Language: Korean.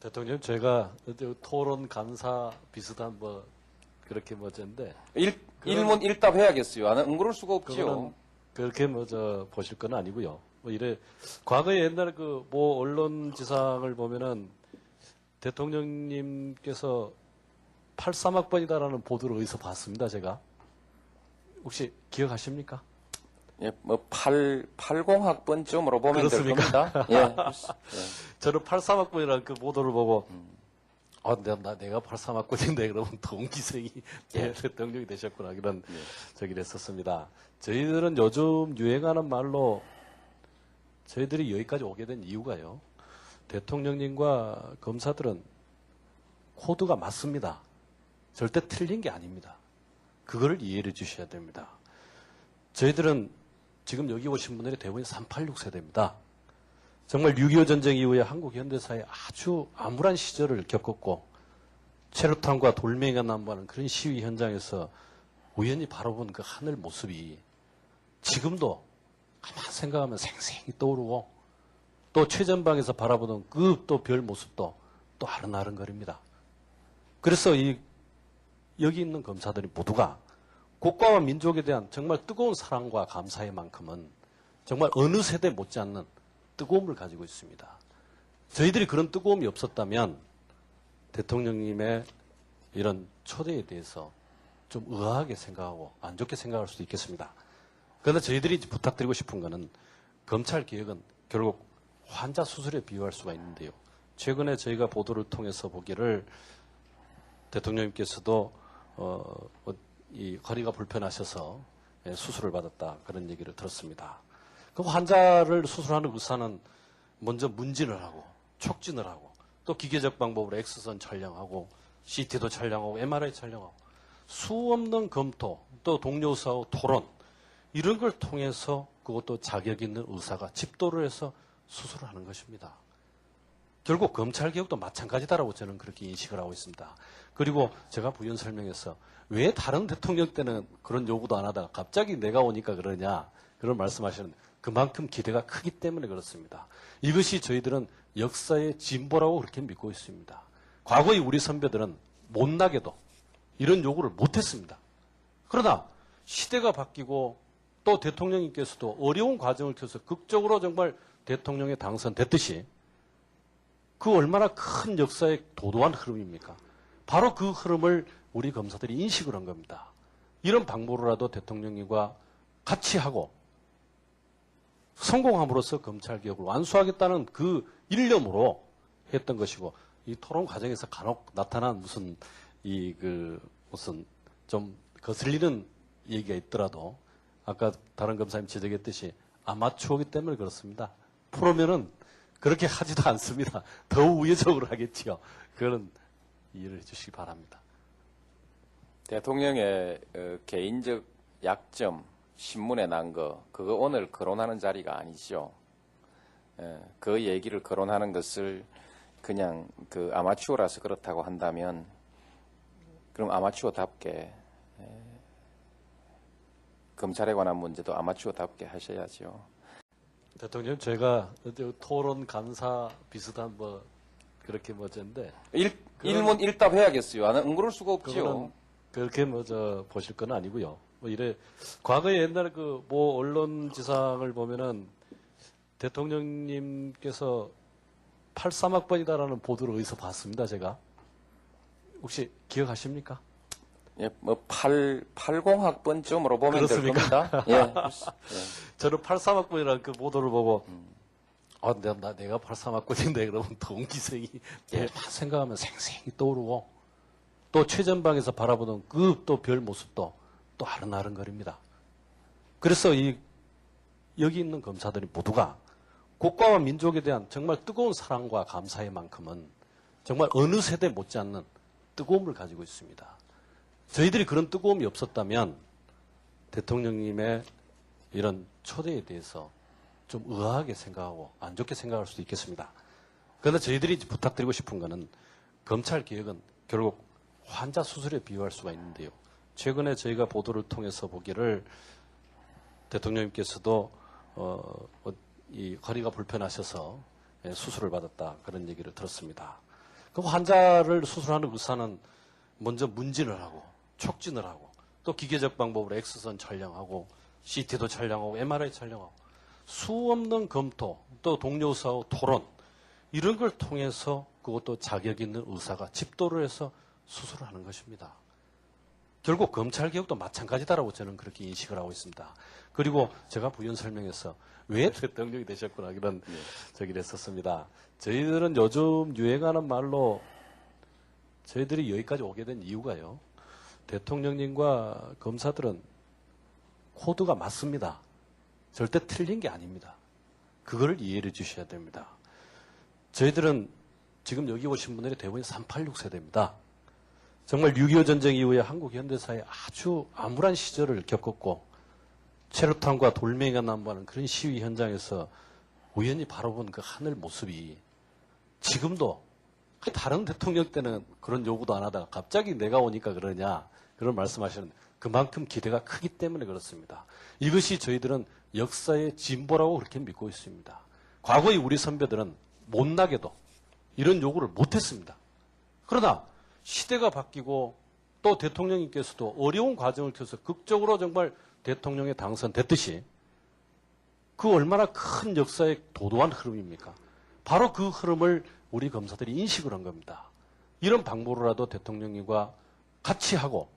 대통령 제가 토론 감사 비슷한 뭐 그렇게 뭐인데 일, 일문 일답 해야겠어요. 안, 안 그럴 수가 없지요. 그렇게 뭐 저 보실 건 아니고요. 뭐 이래 과거에 옛날에 그모 언론 지상을 보면은 대통령님께서 83학번이다라는 보도를 어디서 봤습니다. 제가 혹시 기억하십니까? 예, 뭐 8, 80학번쯤으로 보면 될 그렇습니까? 겁니다. 예. 예. 저는 83학번이라는 그 보도를 보고 아, 내가, 나, 내가 83학번인데 그러면 동기생이 예. 대통령이 되셨구나 이런 저기를 했었습니다. 저희들은 요즘 유행하는 말로 저희들이 여기까지 오게 된 이유가요. 대통령님과 검사들은 코드가 맞습니다. 절대 틀린 게 아닙니다. 그거를 이해해 주셔야 됩니다. 저희들은 지금 여기 오신 분들이 대부분 386 세대입니다. 정말 6.25 전쟁 이후에 한국 현대사에 아주 암울한 시절을 겪었고 체류탄과 돌멩이가 난무하는 그런 시위 현장에서 우연히 바라본 그 하늘 모습이 지금도 가만 생각하면 생생히 떠오르고 또 최전방에서 바라보던 그 또 별 모습도 또 아른아른거립니다. 그래서 이 여기 있는 검사들이 모두가 국가와 민족에 대한 정말 뜨거운 사랑과 감사의 만큼은 정말 어느 세대 못지않는 뜨거움을 가지고 있습니다. 저희들이 그런 뜨거움이 없었다면 대통령님의 이런 초대에 대해서 좀 의아하게 생각하고 안 좋게 생각할 수도 있겠습니다. 그런데 저희들이 부탁드리고 싶은 거는 검찰 개혁은 결국 환자 수술에 비유할 수가 있는데요. 최근에 저희가 보도를 통해서 보기를 대통령님께서도 어, 어, 이 허리가 불편하셔서 예, 수술을 받았다 그런 얘기를 들었습니다. 그 환자를 수술하는 의사는 먼저 문진을 하고 촉진을 하고 또 기계적 방법으로 엑스선 촬영하고 CT도 촬영하고 MRI 촬영하고 수없는 검토 또 동료 의사와 토론 이런 걸 통해서 그것도 자격 있는 의사가 집도를 해서 수술을 하는 것입니다. 결국 검찰 개혁도 마찬가지다라고 저는 그렇게 인식을 하고 있습니다. 그리고 제가 부연 설명해서 왜 다른 대통령 때는 그런 요구도 안 하다가 갑자기 내가 오니까 그러냐 그런 말씀하시는데 그만큼 기대가 크기 때문에 그렇습니다. 이것이 저희들은 역사의 진보라고 그렇게 믿고 있습니다. 과거의 우리 선배들은 못나게도 이런 요구를 못했습니다. 그러나 시대가 바뀌고 또 대통령님께서도 어려운 과정을 통해서 극적으로 정말 대통령에 당선됐듯이 그 얼마나 큰 역사의 도도한 흐름입니까? 바로 그 흐름을 우리 검사들이 인식을 한 겁니다. 이런 방법으로라도 대통령님과 같이 하고 성공함으로써 검찰 개혁을 완수하겠다는 그 일념으로 했던 것이고 이 토론 과정에서 간혹 나타난 무슨 이 그 무슨 좀 거슬리는 얘기가 있더라도 아까 다른 검사님 지적했듯이 아마추어기 때문에 그렇습니다. 프로면은 그렇게 하지도 않습니다. 더 우회적으로 하겠지요. 그거는 이해를 해주시기 바랍니다. 대통령의 어, 개인적 약점 신문에 난 거 그거 오늘 거론하는 자리가 아니죠. 예, 그 얘기를 거론하는 것을 그냥 그 아마추어라서 그렇다고 한다면 그럼 아마추어답게 예, 검찰에 관한 문제도 아마추어답게 하셔야죠. 대통령 제가 토론 감사 비슷한 뭐 그렇게 뭐인데 일, 일문 일답 해야겠어요. 안, 안 그럴 수가. 그거는 그렇게 뭐 저 보실 건 아니고요. 뭐 이래 과거에 옛날에 그모 언론지상을 보면은 대통령님께서 83학번이다라는 보도를 어디서 봤습니다. 제가 혹시 기억하십니까? 예, 뭐 8, 80학번쯤으로 보면 될 그렇습니까? 겁니다. 예. 예. 저는 83학번이라는 그 보도를 보고 아, 내가, 나, 내가 83학번인데 그러면 동기생이 예, 막 생각하면 생생히 떠오르고 또 최전방에서 바라보던 그 또 별 모습도 또 아른아른거립니다. 그래서 이 여기 있는 검사들이 모두가 국가와 민족에 대한 정말 뜨거운 사랑과 감사의 만큼은 정말 어느 세대 못지않는 뜨거움을 가지고 있습니다. 저희들이 그런 뜨거움이 없었다면 대통령님의 이런 초대에 대해서 좀 의아하게 생각하고 안 좋게 생각할 수도 있겠습니다. 그런데 저희들이 부탁드리고 싶은 거는 검찰 개혁은 결국 환자 수술에 비유할 수가 있는데요. 최근에 저희가 보도를 통해서 보기를 대통령님께서도 어, 어, 이 허리가 불편하셔서 예, 수술을 받았다 그런 얘기를 들었습니다. 그 환자를 수술하는 의사는 먼저 문진을 하고 촉진을 하고 또 기계적 방법으로 엑스선 촬영하고 CT도 촬영하고 MRI 촬영하고 수없는 검토 또 동료 의사와 토론 이런 걸 통해서 그것도 자격 있는 의사가 집도를 해서 수술을 하는 것입니다. 결국 검찰 개혁도 마찬가지다라고 저는 그렇게 인식을 하고 있습니다. 그리고 제가 부연 설명해서 왜 대통령이 되셨구나 이런 저기를 했었습니다. 저희들은 요즘 유행하는 말로 저희들이 여기까지 오게 된 이유가요. 대통령님과 검사들은 코드가 맞습니다. 절대 틀린 게 아닙니다. 그거를 이해해 주셔야 됩니다. 저희들은 지금 여기 오신 분들이 대부분 386 세대입니다. 정말 6.25 전쟁 이후에 한국 현대사에 아주 암울한 시절을 겪었고 체류탄과 돌멩이가 난무하는 그런 시위 현장에서 우연히 바라본 그 하늘 모습이 지금도 다른 대통령 때는 그런 요구도 안 하다가 갑자기 내가 오니까 그러냐 그런 말씀하시는 그만큼 기대가 크기 때문에 그렇습니다. 이것이 저희들은 역사의 진보라고 그렇게 믿고 있습니다. 과거의 우리 선배들은 못나게도 이런 요구를 못했습니다. 그러나 시대가 바뀌고 또 대통령님께서도 어려운 과정을 통해서 극적으로 정말 대통령에 당선됐듯이 그 얼마나 큰 역사의 도도한 흐름입니까? 바로 그 흐름을 우리 검사들이 인식을 한 겁니다. 이런 방법으로라도 대통령님과 같이 하고